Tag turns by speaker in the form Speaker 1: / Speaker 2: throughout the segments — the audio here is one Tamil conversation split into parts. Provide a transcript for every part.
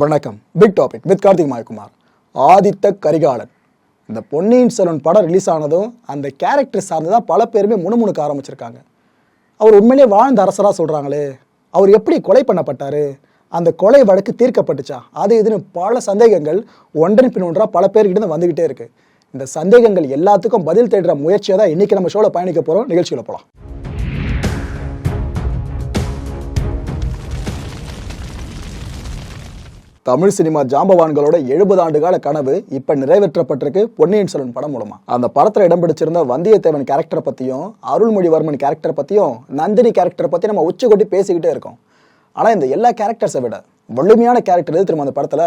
Speaker 1: வணக்கம். Big topic with Karthik Mayakumar. Aditha Karikalan. இந்த பொன்னியின் செல்வன் படம் ரிலீஸ் ஆனதும் அந்த கேரக்டர் சார்ந்து தான் பல பேருமே முணுமுணுக்க ஆரம்பிச்சிருக்காங்க. அவர் உண்மையிலே வாழ்ந்த அரசராக சொல்கிறாங்களே அவர் எப்படி கொலை பண்ணப்பட்டார் அந்த கொலை வழக்கு தீர்க்கப்பட்டுச்சா? அது இதுன்னு பல சந்தேகங்கள் ஒன்றன் பின் ஒன்றாக பல பேர்கிட்ட வந்துக்கிட்டே இருக்குது இந்த சந்தேகங்கள் எல்லாத்துக்கும் பதில் தேடுற முயற்சியை தான் இன்னைக்கு நம்ம ஷோவில் பயணிக்க போகிறோம் நிகழ்ச்சியில் போகலாம் தமிழ் சினிமா ஜாம்பவான்களோட எழுபது ஆண்டு கால கனவு இப்ப நிறைவேற்றப்பட்டிருக்கு பொன்னியின் செல்வன் படம் மூலமா. அந்த படத்துல இடம் பிடிச்சிருந்த வந்தியத்தேவன் கேரக்டரை பத்தியும் அருள்மொழிவர்மன் கேரக்டர் பத்தியும் நந்தினி கேரக்டரை பத்தி நம்ம உச்சி கொட்டி பேசிக்கிட்டே இருக்கோம். ஆனா இந்த எல்லா கேரக்டர்ஸை விட வலிமையான கேரக்டர் எது திரும்ப அந்த படத்துல?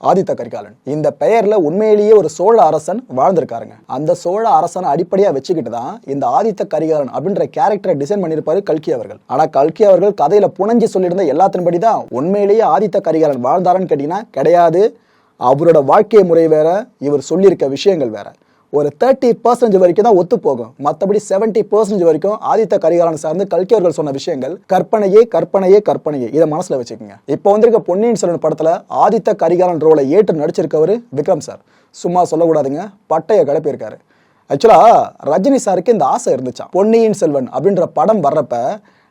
Speaker 1: ஆதித்த கரிகாலன். இந்த பெயர்ல உண்மையிலேயே ஒரு சோழ அரசன் வாழ்ந்திருக்காருங்க. அந்த சோழ அரசனை அடிப்படையா வச்சுக்கிட்டு தான் இந்த ஆதித்த கரிகாலன் அப்படின்ற கேரக்டரை டிசைன் பண்ணியிருப்பாரு கல்கி அவர்கள். ஆனா கல்கி அவர்கள் கதையில புனஞ்சி சொல்லியிருந்த எல்லாத்தின்படி தான் உண்மையிலேயே ஆதித்த கரிகாலன் வாழ்ந்தாரான்னு கேட்டீங்கன்னா கிடையாது. அவரோட வாழ்க்கை முறை வேற இவர் சொல்லியிருக்க விஷயங்கள் வேற. ஒரு தேர்ட்டி பர்சன்டேஜ் வரைக்கும் தான் ஒத்து போகும் மற்றபடி செவன்ட்டி பர்சன்டேஜ் வரைக்கும் ஆதித்த கரிகாலன் சார்ந்து கல்கி அவர்கள் சொன்ன விஷயங்கள் கற்பனையே கற்பனையே கற்பனையே இதை மனசுல வச்சுக்கோங்க. இப்போ வந்திருக்க பொன்னியின் செல்வன் படத்துல ஆதித்த கரிகாலன் ரோலை ஏற்று நடிச்சிருக்கவர் விக்ரம் சார். சும்மா சொல்லக்கூடாதுங்க பட்டையை கிளப்பியிருக்காரு ஆக்சுவலா ரஜினி சாருக்கு இந்த ஆசை இருந்துச்சா பொன்னியின் செல்வன் அப்படின்ற படம் வர்றப்ப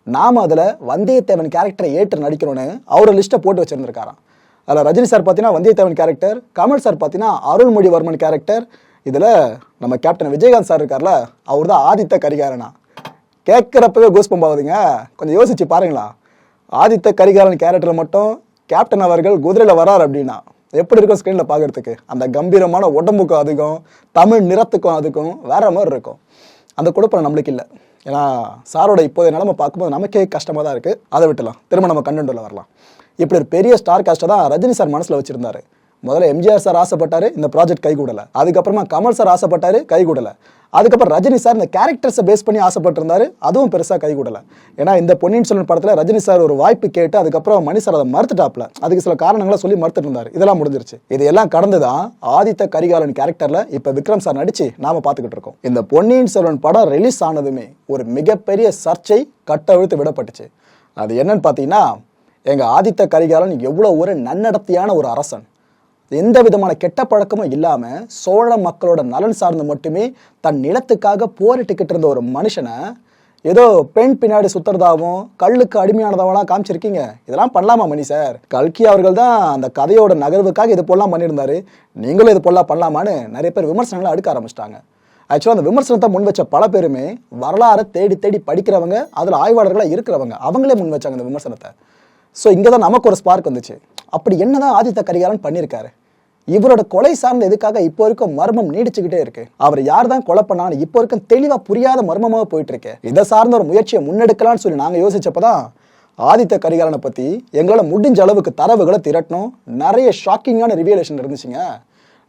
Speaker 1: நாம அதில் வந்தியத்தேவன் கேரக்டரை ஏற்று நடிக்கணும்னு அவர் லிஸ்ட்டை போட்டு வச்சிருந்திருக்காராம். அதில் ரஜினி சார் பார்த்தீங்கன்னா வந்தியத்தேவன் கேரக்டர் கமல் சார் பார்த்தீங்கன்னா அருள்மொழிவர்மன் கேரக்டர் இதில் நம்ம கேப்டன் விஜயகாந்த் சார் இருக்கார்ல அவர் தான் ஆதித்த கரிகாரனா கேட்குறப்பவே கோஸ் பம்பாகுதுங்க கொஞ்சம் யோசிச்சு பாருங்களா. ஆதித்த கரிகாரன் கேரக்டரில் மட்டும் கேப்டன் அவர்கள் குதிரையில் வரார் அப்படின்னா எப்படி இருக்கும் ஸ்க்ரீனில் பார்க்கறதுக்கு அந்த கம்பீரமான உடம்புக்கும் அதுக்கும் தமிழ் நிறத்துக்கும் அதுக்கும் வேற மாதிரி இருக்கும். அந்த குழப்பம் நம்மளுக்கு இல்லை. ஏன்னா சாரோட இப்போதைய நிலமை பார்க்கும்போது நமக்கே கஷ்டமாக தான் இருக்குது அதை விட்டுலாம் திரும்ப நம்ம கண்டென்ட்டில் வரலாம். இப்படி ஒரு பெரிய ஸ்டார் காஸ்ட்டை தான் ரஜினி சார் மனசில் வச்சுருந்தாரு. முதல்ல எம்ஜிஆர் சார் ஆசைப்பட்டாரு இந்த ப்ராஜெக்ட் கைகூடல. அதுக்கப்புறமா கமல் சார் ஆசைப்பட்டாரு கைகூடல. அதுக்கப்புறம் ரஜினி சார் இந்த கேரக்டர்ஸை பேஸ் பண்ணி ஆசைப்பட்டிருந்தாரு அதுவும் பெருசாக கைகூடல. ஏன்னா இந்த பொன்னியின் செல்வன் படத்தில் ரஜினி சார் ஒரு வாய்ப்பு கேட்டு அதுக்கப்புறம் மணி சார் அதை மறுத்துட்டாப்ல. அதுக்கு சில காரணங்களை சொல்லி மறுத்துட்டு இருந்தார் இதெல்லாம் முடிஞ்சிருச்சு. இதெல்லாம் கடந்து தான் ஆதித்த கரிகாலன் கேரக்டரில் இப்போ விக்ரம் சார் நடிச்சு நாம பார்த்துக்கிட்டு இருக்கோம். இந்த பொன்னியின் செல்வன் படம் ரிலீஸ் ஆனதுமே ஒரு மிகப்பெரிய சர்ச்சை கட்டவிழ்த்து விடப்பட்டுச்சு. அது என்னன்னு பார்த்தீங்கன்னா எங்கள் ஆதித்த கரிகாலன் எவ்வளோ ஒரு நன்னடத்தையான ஒரு அரசன். எந்த விதமான கெட்ட பழக்கமும் இல்லாமல் சோழ மக்களோட நலன் சார்ந்து மட்டுமே தன் நிலத்துக்காக போரிட்டுக்கிட்டு இருந்த ஒரு மனுஷனை ஏதோ பெண் பின்னாடி சுத்துறதாவும் கல்லுக்கு அடிமையானதாவெல்லாம் காமிச்சிருக்கீங்க. இதெல்லாம் பண்ணலாமா மணி சார் கல்கி அவர்கள் தான் அந்த கதையோட நகர்வுக்காக இது போலாம் பண்ணியிருந்தாரு. நீங்களும் இது போலாம் பண்ணலாமான்னு நிறைய பேர் விமர்சனங்களை அடுக்க ஆரம்பிச்சிட்டாங்க. ஆக்சுவலாக அந்த விமர்சனத்தை முன் வச்ச பல பேருமே வரலாறை தேடி தேடி படிக்கிறவங்க அதில் ஆய்வாளர்களாக இருக்கிறவங்க அவங்களே முன் வச்சாங்க அந்த விமர்சனத்தை. ஸோ இங்கே தான் நமக்கு ஒரு ஸ்பார்க் வந்துச்சு. அப்படி என்னதான் ஆதித்த கரிகாலன் பண்ணியிருக்காரு? இவரோட கொலை சார்ந்த எதுக்காக இப்போ வரைக்கும் மர்மம் நீடிச்சுக்கிட்டே இருக்கு? அவர் யார் தான் கொலை பண்ணான்னு இப்போ வரைக்கும் தெளிவா புரியாத மர்மமாக போயிட்டு இருக்கு இதை சார்ந்த ஒரு முயற்சியை முன்னெடுக்கலாம்னு சொல்லி நாங்கள் யோசிச்சப்பதான் ஆதித்த கரிகாலனை பத்தி எங்களால் முடிஞ்ச அளவுக்கு தரவுகளை திரட்டணும் நிறைய ஷாக்கிங்கான ரிவியலேஷன் இருந்துச்சுங்க.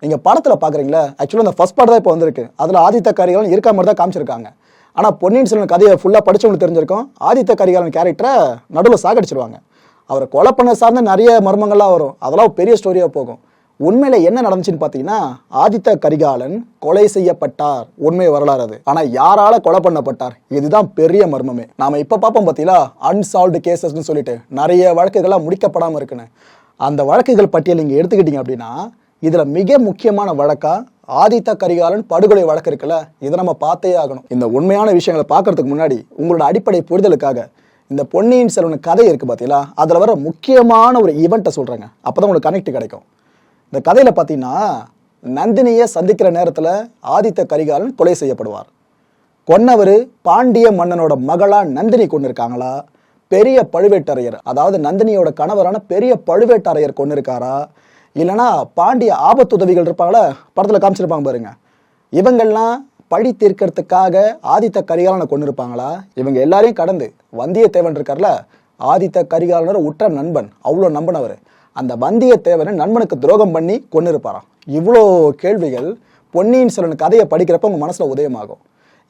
Speaker 1: நீங்க படத்துல பாக்குறீங்களா ஆக்சுவலாக அந்த ஃபர்ஸ்ட் பார்ட் தான் இப்போ வந்திருக்கு. அதுல ஆதித்த கரிகாலன் இருக்க மாதிரி தான் காமிச்சிருக்காங்க. ஆனால் பொன்னியின் செல்வன் கதையை ஃபுல்லாக படிச்சவங்களுக்கு தெரிஞ்சிருக்கும். ஆதித்த கரிகாலன் கேரக்டரை நடுவில் சாகடிச்சிருவாங்க. அவரை கொலை பண்ண சார்ந்த நிறைய மர்மங்கள்லாம் வரும். அதெல்லாம் பெரிய ஸ்டோரியாக போகும். உண்மையில என்ன நடந்துச்சுன்னு பார்த்தீங்கன்னா ஆதித்த கரிகாலன் கொலை செய்யப்பட்டார். உண்மை வரலாறு அது. ஆனா யாரால கொலை பண்ணப்பட்டார்? இதுதான் பெரிய மர்மமே. நாம இப்ப பார்ப்போம் பார்த்தீங்களா? அன்சால்வ்டு கேசஸ்னு சொல்லிட்டு நிறைய வழக்குகள்லாம் முடிக்கப்படாம இருக்குன்னு. அந்த வழக்குகள் பட்டியல் நீங்க எடுத்துக்கிட்டீங்க அப்படின்னா இதுல மிக முக்கியமான வழக்கா ஆதித்த கரிகாலன் படுகொலை வழக்கு இருக்குல்ல? இதை நம்ம பார்த்தே ஆகணும். இந்த உண்மையான விஷயங்களை பார்க்கறதுக்கு முன்னாடி உங்களோட அடிப்படை புரிதலுக்காக இந்த பொன்னியின் செல்வன் கதை இருக்கு பார்த்தீங்களா? அதில் வர முக்கியமான ஒரு ஈவெண்ட்டை சொல்கிறாங்க அப்போ தான் உங்களுக்கு கனெக்ட் கிடைக்கும். இந்த கதையில் பார்த்தீங்கன்னா நந்தினியை சந்திக்கிற நேரத்தில் ஆதித்த கரிகாலன் கொலை செய்யப்படுவார். கொன்னவர் பாண்டிய மன்னனோட மகளா நந்தினி கொண்டு இருக்காங்களா? பெரிய பழுவேட்டரையர் அதாவது நந்தினியோட கணவரான பெரிய பழுவேட்டரையர் கொண்டு இருக்காரா? இல்லைனா பாண்டிய ஆபத்துதவிகள் இருப்பாங்களா? படத்தில் காமிச்சிருப்பாங்க பாருங்க. இவங்கெல்லாம் பழி தீர்க்கறதுக்காக ஆதித்த கரிகாலனை கொண்டு இருப்பாங்களா? இவங்க எல்லாரையும் கடந்து வந்தியத்தேவன் இருக்கார்ல ஆதித்த கரிகாலனர் உற்ற நண்பன் அவ்வளோ நம்பினவர். அந்த வந்தியத்தேவனை நண்பனுக்கு துரோகம் பண்ணி கொண்டு இருப்பாராம் இவ்வளோ கேள்விகள் பொன்னியின் செல்வன் கதையை படிக்கிறப்ப உங்கள் மனசில் உதயமாகும்.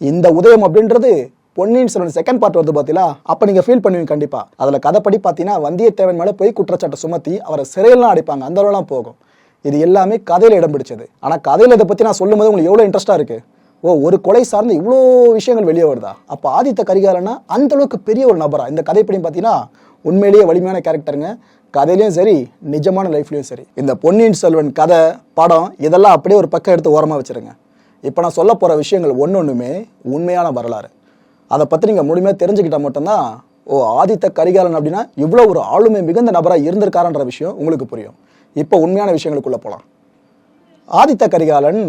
Speaker 1: இந்த உதயம் அப்படின்றது பொன்னியின் செல்வன் செகண்ட் பார்ட் வருது பார்த்தீங்களா அப்போ நீங்கள் ஃபீல் பண்ணுவீங்க கண்டிப்பாக அதில் கதைப்படி பார்த்தீங்கன்னா வந்தியத்தேவன் மேலே போய் குற்றச்சாட்டை சுமத்தி அவரை சிறையெல்லாம் அடிப்பாங்க. அந்த அளவுலாம் போகும். இது எல்லாமே கதையில் இடம் பிடிச்சது. ஆனால் கதையில் இதை பற்றி நான் சொல்லும்போது உங்களுக்கு எவ்வளோ இன்ட்ரெஸ்ட்டாக இருக்குது ஓ ஒரு கொலை சார்ந்து இவ்வளோ விஷயங்கள் வெளியே வருதா? அப்போ ஆதித்த கரிகாலன்னா அந்தளவுக்கு பெரிய ஒரு நபரா? இந்த கதைப்படி பார்த்தீங்கன்னா உண்மையிலேயே வலிமையான கேரக்டருங்க. கதையிலையும் சரி நிஜமான லைஃப்லையும் சரி. இந்த பொன்னியின் செல்வன் கதை படம் இதெல்லாம் அப்படியே ஒரு பக்கம் எடுத்து ஓரமாக வச்சிருங்க. இப்போ நான் சொல்ல போகிற விஷயங்கள் ஒன்று ஒன்றுமே உண்மையான வரலாறு. அதை பற்றி நீங்கள் முழுமையாக தெரிஞ்சுக்கிட்டால் மட்டும்தான் ஓ ஆதித்த கரிகாலன் அப்படின்னா இவ்வளோ ஒரு ஆளுமை மிகுந்த நபராக இருந்திருக்காருன்ற விஷயம் உங்களுக்கு புரியும். இப்போ உண்மையான விஷயங்களுக்குள்ளே போகலாம் ஆதித்த கரிகாலன்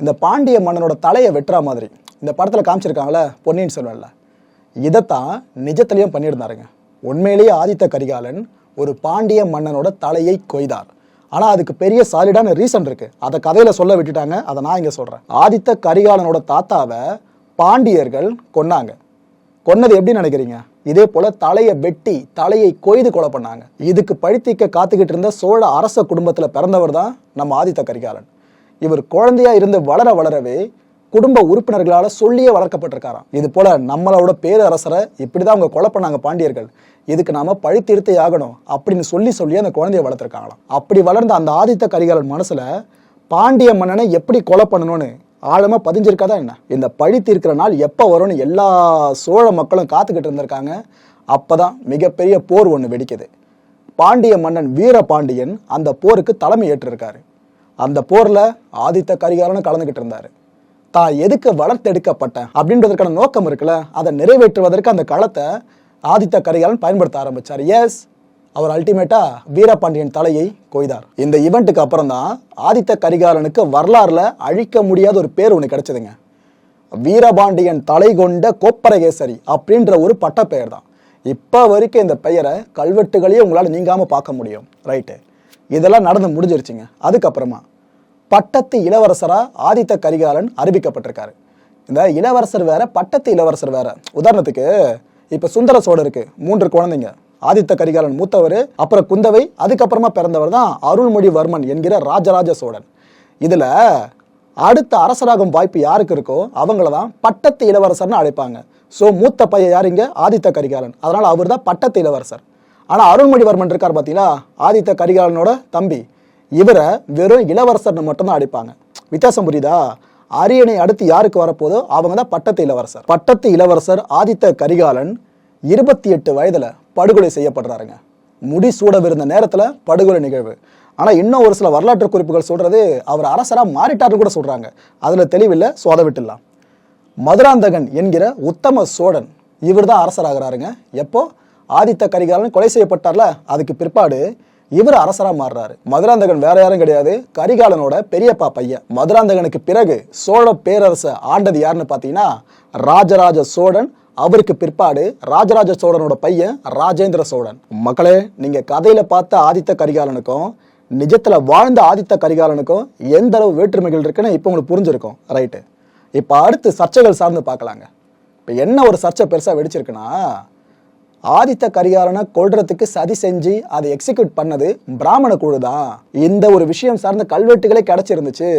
Speaker 1: இந்த பாண்டிய மன்னனோட தலையை வெட்டுற மாதிரி இந்த படத்தில் காமிச்சிருக்காங்களே பொன்னியின் செல்வன்ல. இதைத்தான் நிஜத்துலேயும் பண்ணியிருந்தாருங்க. உண்மையிலேயே ஆதித்த கரிகாலன் ஒரு பாண்டிய மன்னனோட தலையை கொய்தார். ஆனால் அதுக்கு பெரிய சாலிடான ரீசன் இருக்கு. அதை கதையில சொல்ல விட்டுட்டாங்க. அதை நான் இங்கே சொல்கிறேன் ஆதித்த கரிகாலனோட தாத்தாவை பாண்டியர்கள் கொன்னாங்க. கொன்னது எப்படி நினைக்கிறீங்க? இதே போல தலையை வெட்டி தலையை கொய்து கொலை பண்ணாங்க. இதுக்கு பழித்திக்க காத்துக்கிட்டு இருந்த சோழ அரச குடும்பத்தில் பிறந்தவர் தான் நம்ம ஆதித்த கரிகாலன். இவர் குழந்தையா இருந்து வளர வளரவே குடும்ப உறுப்பினர்களால் சொல்லியே வளர்க்கப்பட்டிருக்காராம். இது போல நம்மளோட பேரரசரை இப்படிதான் அவங்க கொலை பண்ணாங்க பாண்டியர்கள். இதுக்கு நாம பழி தீர்த்தே ஆகணும் அப்படின்னு சொல்லி சொல்லி அந்த குழந்தைய வளர்த்துருக்காங்களாம். அப்படி வளர்ந்த அந்த ஆதித்த கரிகாலன் மனசுல பாண்டிய மன்னனை எப்படி கொலை பண்ணணும்னு ஆழமா பதிஞ்சிருக்காதா என்ன? இந்த பழி தீர்க்கிற நாள் எப்போ வரும்னு எல்லா சோழ மக்களும் காத்துக்கிட்டு இருந்திருக்காங்க. அப்பதான் மிகப்பெரிய போர் ஒன்று வெடிக்குது. பாண்டிய மன்னன் வீர பாண்டியன் அந்த போருக்கு தலைமை ஏற்றிருக்காரு. அந்த போர்ல ஆதித்த கரிகாலனும் கலந்துகிட்டு இருந்தாரு. தான் எதுக்கு வளர்த்தெடுக்கப்பட்டேன் அப்படின்றதுக்கான நோக்கம் இருக்குல்ல? அதை நிறைவேற்றுவதற்கு அந்த களத்தை ஆதித்த கரிகாலன் பயன்படுத்த ஆரம்பிச்சார். எஸ் அவர் அல்டிமேட்டா வீரபாண்டியன் தலையை கொய்தார். இந்த ஈவெண்ட்டுக்கு அப்புறம் தான் ஆதித்த கரிகாலனுக்கு வரலாறுல அழிக்க முடியாத ஒரு பேர் ஒன்று கிடைச்சதுங்க. வீரபாண்டியன் தலை கொண்ட கோப்பரகேசரி அப்படின்ற ஒரு பட்டப்பெயர் தான். இப்போ வரைக்கும் இந்த பெயரை கல்வெட்டுகளையே உங்களால் நீங்காமல் பார்க்க முடியும். ரைட்டு இதெல்லாம் நடந்து முடிஞ்சிருச்சுங்க. அதுக்கப்புறமா பட்டத்து இளவரசராக ஆதித்த கரிகாலன் அறிவிக்கப்பட்டிருக்காரு. இந்த இளவரசர் வேற பட்டத்து இளவரசர் வேற. உதாரணத்துக்கு இப்போ சுந்தர சோழருக்கு மூன்று குழந்தைங்க. ஆதித்த கரிகாலன் மூத்தவர் அப்புறம் குந்தவை அதுக்கப்புறமா பிறந்தவர் தான் அருள்மொழிவர்மன் என்கிற ராஜராஜ சோழன். இதில் அடுத்த அரசராகும் வாய்ப்பு யாருக்கு இருக்கோ அவங்கள தான் பட்டத்து இளவரசர்னு அழைப்பாங்க. ஸோ மூத்த பையன் யார் இங்கே? ஆதித்த கரிகாலன். அதனால் அவர் தான் பட்டத்து இளவரசர். ஆனால் அருள்மொழிவர்மன் இருக்கார் பார்த்தீங்களா ஆதித்த கரிகாலனோட தம்பி. இவரை வெறும் இளவரசர்னு மட்டும்தான் அடிப்பாங்க. வித்தியாசம் புரியுதா? அரியணை அடுத்து யாருக்கு வரப்போதோ அவங்க தான் பட்டத்து இளவரசர். பட்டத்து இளவரசர் ஆதித்த கரிகாலன் இருபத்தி எட்டு வயதில் படுகொலை செய்யப்படுறாருங்க. முடி சூடவிருந்த நேரத்தில் படுகொலை நிகழ்வு. ஆனால் இன்னும் ஒரு சில வரலாற்று குறிப்புகள் சொல்கிறது அவர் அரசராக மாறிட்டார்னு கூட சொல்கிறாங்க அதில் தெளிவில்லை ஸோ அதை மதுராந்தகன் என்கிற உத்தம சோழன் இவர் தான் அரசராகிறாருங்க. எப்போ? ஆதித்த கரிகாலன் கொலை செய்யப்பட்டார்ல? அதுக்கு பிற்பாடு இவர் அரசராக மாறுறாரு. மதுராந்தகன் வேற யாரும் கிடையாது. கரிகாலனோட பெரியப்பா பையன். மதுராந்தகனுக்கு பிறகு சோழ பேரரசை ஆண்டது யாருன்னு பார்த்தீங்கன்னா ராஜராஜ சோழன் அவருக்கு பிற்பாடு ராஜராஜ சோழனோட பையன் ராஜேந்திர சோழன். மக்களே நீங்க கதையில பார்த்த ஆதித்த கரிகாலனுக்கும் நிஜத்துல வாழ்ந்த ஆதித்த கரிகாலனுக்கும் எந்த அளவு வேற்றுமைகள் இருக்குன்னு இப்போ உங்களுக்கு புரிஞ்சிருக்கும். ரைட்டு இப்போ அடுத்து சர்ச்சைகள் சார்ந்து பார்க்கலாங்க. இப்போ என்ன ஒரு சர்ச்சை பெருசாக வெடிச்சிருக்குன்னா ஆதித்த கரிகாலனை கொள்றதுக்கு சதி செஞ்சு அதை எக்ஸிக்யூட் பண்ணது பிராமண குழு தான் இந்த ஒரு விஷயம் சார்ந்த கல்வெட்டுகளே கிடைச்சிருந்துச்சு.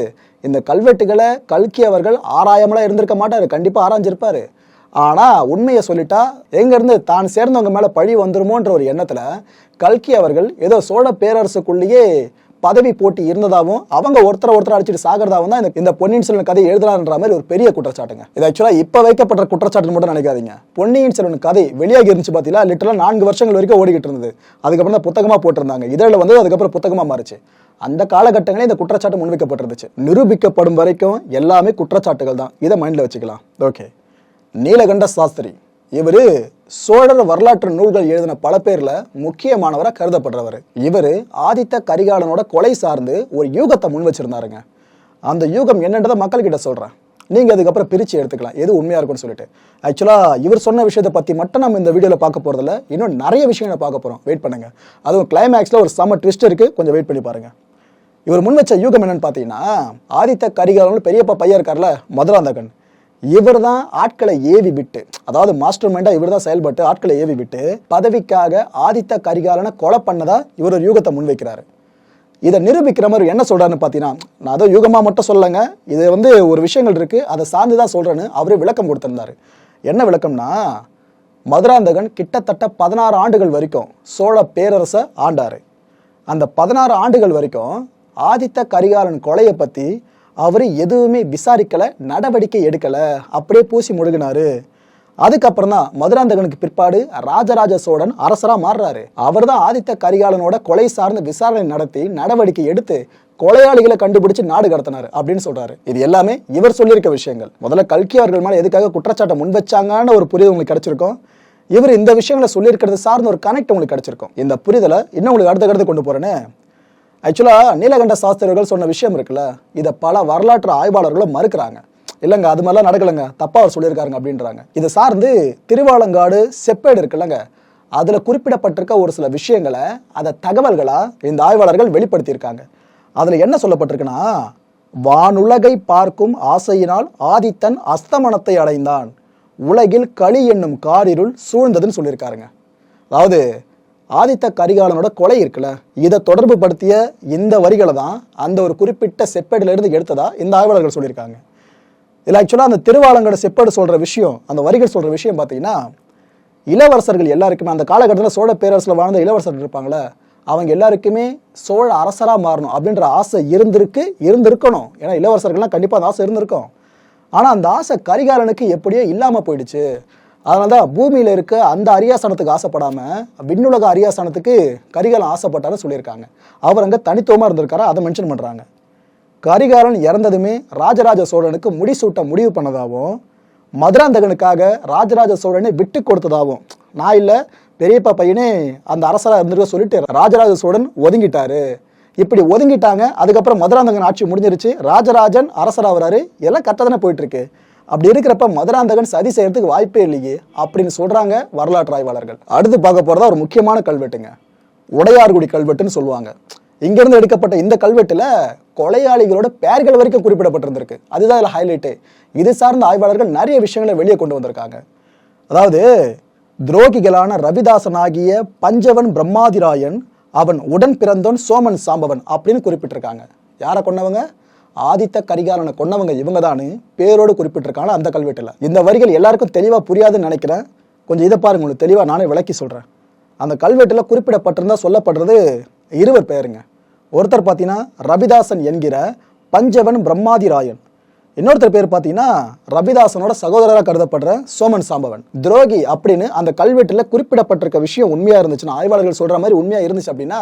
Speaker 1: இந்த கல்வெட்டுகளை கல்கி அவர்கள் ஆராயாமலாம் இருந்திருக்க மாட்டார். கண்டிப்பா ஆராய்ஞ்சிருப்பாரு. ஆனா உண்மையை சொல்லிட்டா எங்க இருந்து தான் சேர்ந்தவங்க மேல பழி வந்துருமோன்ற ஒரு எண்ணத்துல கல்கி அவர்கள் ஏதோ சோழ பேரரசுக்குள்ளேயே பதவி போட்டி இருந்ததாகவும் அவங்க ஒருத்தர ஒருத்தர் அடிச்சுட்டு சாகிறதாவும் தான் இந்த- இந்த பொன்னியின் செல்வன் கதை எழுதலான்ற மாதிரி ஒரு பெரிய குற்றச்சாட்டுங்க. இது ஆக்சுவலா இப்ப வைக்கப்பட்ட குற்றச்சாட்டு மட்டும் நினைக்காதீங்க. பொன்னியின் செல்வன் கதை வெளியாகி இருந்துச்சு பாத்தீங்களா? லிட்டரலா நான்கு வருஷங்கள் வரைக்கும் ஓடிக்கிட்டு இருந்தது. அதுக்கப்புறம் தான் புத்தகமா போட்டிருந்தாங்க. இதழில் வந்து அதுக்கப்புறம் புத்தகமா மாறிச்சு. அந்த காலகட்டங்களே இந்த குற்றச்சாட்டு முன்வைக்கப்பட்டிருந்துச்சு. நிரூபிக்கப்படும் வரைக்கும் எல்லாமே குற்றச்சாட்டுகள் தான். இதை மைண்டில் வச்சுக்கலாம். ஓகே நீலகண்ட சாஸ்திரி. இவரு சோழர் வரலாற்று நூல்கள் எழுதின பல பேர்ல முக்கியமானவராக கருதப்படுறவர். இவர் ஆதித்த கரிகாலனோட கொலை சார்ந்து ஒரு யூகத்தை முன் வச்சிருந்தாருங்க. அந்த யூகம் என்னன்றதை மக்கள்கிட்ட சொல்கிறேன் நீங்கள் அதுக்கப்புறம் பிரித்து எடுத்துக்கலாம். எது உண்மையாக இருக்கும்னு சொல்லிட்டு. ஆக்சுவலாக இவர் சொன்ன விஷயத்தை பற்றி மட்டும் நம்ம இந்த வீடியோவில் பார்க்க போகிறதில்ல இன்னும் நிறைய விஷயங்களை பார்க்க போகிறோம் வெயிட் பண்ணுங்கள் அதுவும் கிளைமேக்ஸில் ஒரு செம ட்விஸ்ட் இருக்குது கொஞ்சம் வெயிட் பண்ணி பாருங்கள் இவர் முன் வச்ச யூகம் என்னன்னு பார்த்தீங்கன்னா ஆதித்த கரிகாலன் பெரியப்பா பையன் இருக்கார்ல மதுராந்தகன். இவர் தான் ஆட்களை ஏவி விட்டு அதாவது மாஸ்டர் மைண்டா இவர் தான் செயல்பட்டு ஆட்களை ஏவி விட்டு பதவிக்காக ஆதித்த கரிகாலனை கொலை பண்ணதா இவர் ஒரு யூகத்தை முன்வைக்கிறாரு. இதை நிரூபிக்கிற மாதிரி என்ன சொல்றாருன்னு பார்த்தீங்கன்னா நான் அதை யூகமாக மட்டும் சொல்லலைங்க இது வந்து ஒரு விஷயங்கள் இருக்கு அதை சார்ந்து தான் சொல்றேன்னு அவரே விளக்கம் கொடுத்திருந்தாரு. என்ன விளக்கம்னா மதுராந்தகன் கிட்டத்தட்ட பதினாறு ஆண்டுகள் வரைக்கும் சோழ பேரரசை ஆண்டாரு. அந்த பதினாறு ஆண்டுகள் வரைக்கும் ஆதித்த கரிகாலன் கொலையை பற்றி அவர் எதுவுமே விசாரிக்கலை நடவடிக்கை எடுக்கலை. அப்படியே பூசி முழுகினாரு. அதுக்கப்புறம் தான் மதுராந்தகனுக்கு பிற்பாடு ராஜராஜ சோழன் அரசராக மாறுறாரு. அவர் தான் ஆதித்த கரிகாலனோட கொலை சார்ந்த விசாரணை நடத்தி நடவடிக்கை எடுத்து கொலையாளிகளை கண்டுபிடிச்சு நாடு கடத்தினாரு அப்படின்னு சொல்றாரு. இது எல்லாமே இவர் சொல்லியிருக்க விஷயங்கள். முதல்ல கல்கி அவர்கள் மேலே எதுக்காக குற்றச்சாட்டை முன் வச்சாங்கன்னு ஒரு புரிதல் உங்களுக்கு கிடைச்சிருக்கும். இவர் இந்த விஷயங்களை சொல்லியிருக்கிறது சார்ந்த ஒரு கனெக்ட் உங்களுக்கு கிடைச்சிருக்கும். இந்த புரிதலை இன்னும் உங்களுக்கு அடுத்த கடத்து கொண்டு போறேன்னு ஆக்சுவலாக நீலகண்ட சாஸ்திரிகள் சொன்ன விஷயம் இருக்குல்ல? இதை பல வரலாற்று ஆய்வாளர்களும் மறுக்கிறாங்க. இல்லைங்க அது மாதிரிலாம் நடக்கலைங்க. தப்பாக அவர் சொல்லியிருக்காருங்க அப்படின்றாங்க. இதை சார்ந்து திருவாலங்காடு செப்பேடு இருக்குல்லங்க. அதில் குறிப்பிடப்பட்டிருக்க ஒரு சில விஷயங்களை அதை தகவல்களாக இந்த ஆய்வாளர்கள் வெளிப்படுத்தியிருக்காங்க. அதில் என்ன சொல்லப்பட்டிருக்குன்னா வானுலகை பார்க்கும் ஆசையினால் ஆதித்தன் அஸ்தமனத்தை அடைந்தான். உலகில் களி என்னும் காரிருள் சூழ்ந்ததுன்னு சொல்லியிருக்காருங்க. அதாவது ஆதித்த கரிகாலனோட கொலை இருக்குல்ல? இதை தொடர்பு படுத்திய இந்த வரிகளை தான் அந்த ஒரு குறிப்பிட்ட செப்பேடிலிருந்து எடுத்ததா இந்த ஆய்வாளர்கள் சொல்லியிருக்காங்க. இதில் ஆக்சுவலாக அந்த திருவாலங்கட செப்பேடு சொல்கிற விஷயம் அந்த வரிகள் சொல்கிற விஷயம் பார்த்தீங்கன்னா இளவரசர்கள் எல்லாருக்குமே அந்த காலகட்டத்தில் சோழ பேரரசில் வாழ்ந்த இளவரசர்கள் இருப்பாங்களே அவங்க எல்லாருக்குமே சோழ அரசராக மாறணும் அப்படின்ற ஆசை இருந்திருக்கு இருந்திருக்கணும். ஏன்னா இளவரசர்கள்லாம் கண்டிப்பாக அந்த ஆசை இருந்திருக்கும். ஆனால் அந்த ஆசை கரிகாலனுக்கு எப்படியோ இல்லாமல் போயிடுச்சு. அதனால தான் பூமியில் இருக்க அந்த அரியாசனத்துக்கு ஆசைப்படாமல் விண்ணுலக அரியாசனத்துக்கு கரிகாலன் ஆசைப்பட்டாருன்னு சொல்லியிருக்காங்க. அவர் அங்கே தனித்துவமாக இருந்திருக்காரு? அதை மென்ஷன் பண்ணுறாங்க கரிகாலன் இறந்ததுமே ராஜராஜ சோழனுக்கு முடிசூட்ட முடிவு பண்ணதாகவும் மதுராந்தகனுக்காக ராஜராஜ சோழனை விட்டு கொடுத்ததாகவும். நான் இல்லை பெரியப்பா பையனே அந்த அரசராக இருந்திருக்க சொல்லிட்டு ராஜராஜ சோழன் ஒதுங்கிட்டாரு. இப்படி ஒதுங்கிட்டாங்க அதுக்கப்புறம் மதுராந்தகன் ஆட்சி முடிஞ்சிருச்சு. ராஜராஜன் அரசராகிறாரு எல்லாம் கரெக்டாக தானே போயிட்டுருக்கு அப்படி இருக்கிறப்ப மதுராந்தகன் சதி செய்யறதுக்கு வாய்ப்பே இல்லையே அப்படின்னு சொல்றாங்க வரலாற்று ஆய்வாளர்கள். அடுத்து பார்க்க போறதா ஒரு முக்கியமான கல்வெட்டுங்க. உடையார்குடி கல்வெட்டுன்னு சொல்லுவாங்க. இங்கிருந்து எடுக்கப்பட்ட இந்த கல்வெட்டுல கொலையாளிகளோட பெயர்கள் வரைக்கும் குறிப்பிடப்பட்டிருந்திருக்கு. அதுதான் இதில் ஹைலைட்டு இது சார்ந்த ஆய்வாளர்கள் நிறைய விஷயங்களை வெளியே கொண்டு வந்திருக்காங்க. அதாவது துரோகிகளான ரவிதாசனாகிய பஞ்சவன் பிரம்மாதிராயன் அவன் உடன் பிறந்தோன் சோமன் சாம்பவன் அப்படின்னு குறிப்பிட்டிருக்காங்க. யாரை கொண்டவங்க? ஆதித்த கரிகாலனை கொன்னவங்க இவங்க தான் பேரோடு குறிப்பிட்டிருக்காங்க அந்த கல்வெட்டில். இந்த வரிகள் எல்லாருக்கும் தெளிவாக புரியாதுன்னு நினைக்கிறேன். கொஞ்சம் இதை பாருங்க உங்களுக்கு தெளிவாக நானே விளக்கி சொல்கிறேன் அந்த கல்வெட்டில் குறிப்பிடப்பட்டிருந்தால் சொல்லப்படுறது இருவர் பேருங்க. ஒருத்தர் பார்த்தீங்கன்னா ரவிதாசன் என்கிற பஞ்சவன் பிரம்மாதிராயன். இன்னொருத்தர் பேர் பார்த்தீங்கன்னா ரவிதாசனோட சகோதரராக கருதப்படுற சோமன் சாம்பவன். துரோகி அப்படின்னு அந்த கல்வெட்டில் குறிப்பிடப்பட்டிருக்க விஷயம் உண்மையாக இருந்துச்சுன்னா ஆய்வாளர்கள் சொல்கிற மாதிரி உண்மையாக இருந்துச்சு அப்படின்னா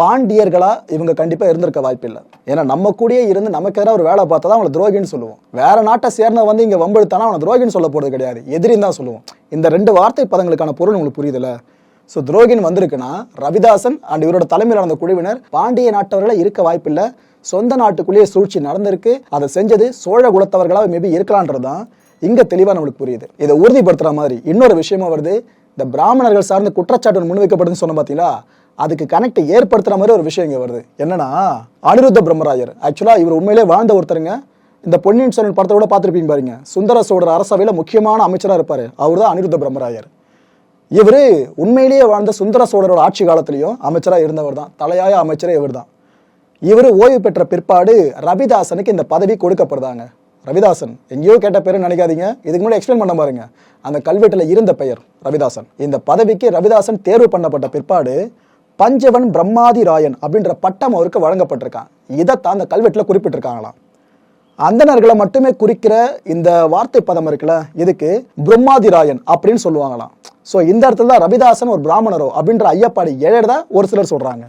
Speaker 1: பாண்டியர்களாக இவங்க கண்டிப்பாக இருந்திருக்க வாய்ப்பில்லை. ஏன்னா நம்ம கூடயே இருந்து நமக்கு எதிராக ஒரு வேலை பார்த்தா தான் அவனை துரோகின்னு சொல்லுவோம். வேற நாட்டை சேர்ந்த வந்து இங்கே வம்பெடுத்தானா அவனை துரோகின்னு சொல்ல போகிறது கிடையாது. எதிரின்னு தான் சொல்லுவோம். இந்த ரெண்டு வார்த்தை பதங்களுக்கான பொருள் உங்களுக்கு புரியுதுல்ல? ஸோ துரோகின் வந்திருக்குன்னா ரவிதாசன் அண்ட் இவரோட தலைமையில் நடந்த குழுவினர் பாண்டிய நாட்டவர்களை இருக்க வாய்ப்பில்லை. சொந்த நாட்டுக்குள்ளேயே சூழ்ச்சி நடந்திருக்கு. அதை செஞ்சது சோழ குலத்தவர்களாக மேபி இருக்கலான்றது தான் இங்கே தெளிவாக நம்மளுக்கு புரியுது. இதை உறுதிப்படுத்துகிற மாதிரி இன்னொரு விஷயமா வருது. இந்த பிராமணர்கள் சார்ந்த குற்றச்சாட்டு முன்வைக்கப்படுதுன்னு சொன்ன பார்த்தீங்களா அதுக்கு கனெக்ட் ஏற்படுத்துற மாதிரி ஒரு விஷயம் இங்கே வருது. என்னன்னா அனிருத்த பிரம்மராயர். ஆக்சுவலாக இவர் உண்மையிலே வாழ்ந்த ஒருத்தருங்க. இந்த பொன்னியின் செல்வன் படத்தை கூட பார்த்துருப்பீங்க பாருங்க. சுந்தர சோழர் அரசவையில் முக்கியமான அமைச்சராக இருப்பார். அவர் தான் அனிருத்த பிரம்மராயர். இவர் உண்மையிலேயே வாழ்ந்த சுந்தர சோழரோட ஆட்சி காலத்திலையும் அமைச்சராக இருந்தவர் தான் தலையாய அமைச்சரே இவர் தான் இவர் ஓய்வு பெற்ற பிற்பாடு ரவிதாசனுக்கு இந்த பதவி கொடுக்கப்படுதாங்க. ரவிதாசன் எங்கேயோ கேட்ட பேருன்னு நினைக்காதீங்க. இதுக்கு முன்னாடி எக்ஸ்பிளைன் பண்ண பாருங்க. அந்த கல்வெட்டில் இருந்த பெயர் ரவிதாசன். இந்த பதவிக்கு ரவிதாசன் தேர்வு பண்ணப்பட்ட பிற்பாடு பஞ்சவன் பிரம்மாதி ராயன் அப்படின்ற பட்டம் அவருக்கு வழங்கப்பட்டிருக்கான். இதைத்தான் அந்த கல்வெட்டில் குறிப்பிட்டிருக்காங்களாம். அந்தணர்களை மட்டுமே குறிக்கிற இந்த வார்த்தை பதம் இருக்குல்ல இதுக்கு பிரம்மாதிராயன் அப்படின்னு சொல்லுவாங்களாம். ஸோ இந்த இடத்துல தான் ரவிதாசன் ஒரு பிராமணரோ அப்படின்ற ஐயப்பாடி ஏழதா ஒரு சிலர் சொல்கிறாங்க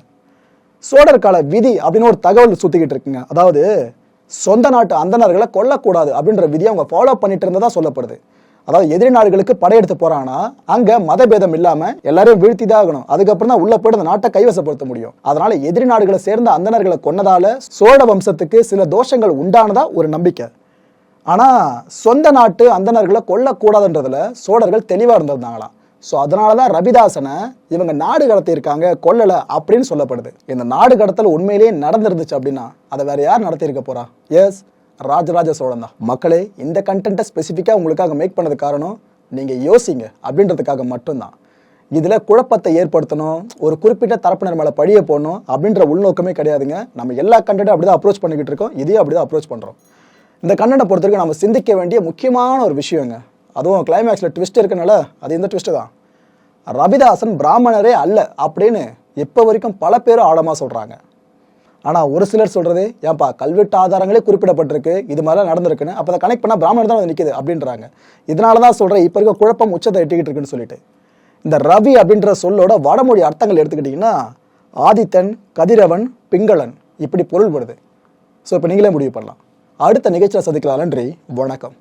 Speaker 1: சோழர் கால விதி அப்படின்னு ஒரு தகவல் சுத்திக்கிட்டு இருக்குங்க. அதாவது சொந்த நாட்டு அந்தனர்களை கொல்லக்கூடாது அப்படின்ற விதியை அவங்க ஃபாலோ பண்ணிட்டு இருந்ததா சொல்லப்படுது. அதாவது எதிரி நாடுகளுக்கு படையெடுத்து போறான்னா அங்க மதபேதம் இல்லாம எல்லாரையும் வீழ்த்தி தான் ஆகணும். அதுக்கப்புறம் தான் உள்ள போயிட்டு அந்த நாட்டை கைவசப்படுத்த முடியும். அதனால எதிரி நாடுகளை சேர்ந்த அந்தணர்களை கொன்னதால சோழ வம்சத்துக்கு சில தோஷங்கள் உண்டானதா ஒரு நம்பிக்கை. ஆனா சொந்த நாட்டு அந்தணர்களை கொல்லக்கூடாதுன்றதுல சோழர்கள் தெளிவா இருந்திருந்தாங்களாம் ஸோ அதனால தான் ரவிதாசனை இவங்க நாடு கடத்தியிருக்காங்க கொல்லலை அப்படின்னு சொல்லப்படுது. இந்த நாடு கடத்தல் உண்மையிலேயே நடந்திருந்துச்சு அப்படின்னா அதை வேற யார் நடத்தியிருக்க போறா? எஸ் ராஜராஜ சோழன் தான். மக்களே இந்த கண்டென்ட்டை ஸ்பெசிஃபிக்காக உங்களுக்காக மேக் பண்ணது காரணம் நீங்கள் யோசிங்க. அப்படின்றதுக்காக மட்டும்தான். இதில் குழப்பத்தை ஏற்படுத்தணும் ஒரு குறிப்பிட்ட தரப்பினர் மேலே பழிய போடணும் அப்படின்ற உள்நோக்கமே கிடையாதுங்க. நம்ம எல்லா கண்டென்ட்டும் அப்படி தான் அப்ரோச் பண்ணிக்கிட்டு இருக்கோம். இதையும் அப்படி தான் அப்ரோச் பண்ணுறோம் இந்த கண்டென்ட்டை பொறுத்த வரைக்கும் நம்ம சிந்திக்க வேண்டிய முக்கியமான ஒரு விஷயங்க. அதுவும் கிளைமேக்ஸில் ட்விஸ்ட் இருக்கனால அது இந்த ட்விஸ்ட்டு தான். ரவிதாசன் பிராமணரே அல்ல அப்படின்னு இப்போ வரைக்கும் பல பேரும் ஆழமாக சொல்கிறாங்க ஆனால் ஒரு சிலர் சொல்கிறது ஏன்பா கல்வெட்டு ஆதாரங்களே குறிப்பிடப்பட்டிருக்கு இது மாதிரிலாம் நடந்திருக்குன்னு அப்போ அதை கனெக்ட் பண்ணால் பிராமணர் தான் நிற்கிது நிற்குது அப்படின்றாங்க. இதனால தான் சொல்கிறேன் இப்போ இருக்க குழப்பம் உச்சத்தை எட்டிக்கிட்டு இருக்குன்னு சொல்லிட்டு. இந்த ரவி அப்படின்ற சொல்லோட வடமொழி அர்த்தங்கள் எடுத்துக்கிட்டிங்கன்னா ஆதித்தன் கதிரவன் பிங்களன் இப்படி பொருள்படுது ஸோ இப்போ நீங்களே முடிவு பண்ணலாம். அடுத்த நிகழ்ச்சியில் சந்திக்கலாம் நன்றி வணக்கம்.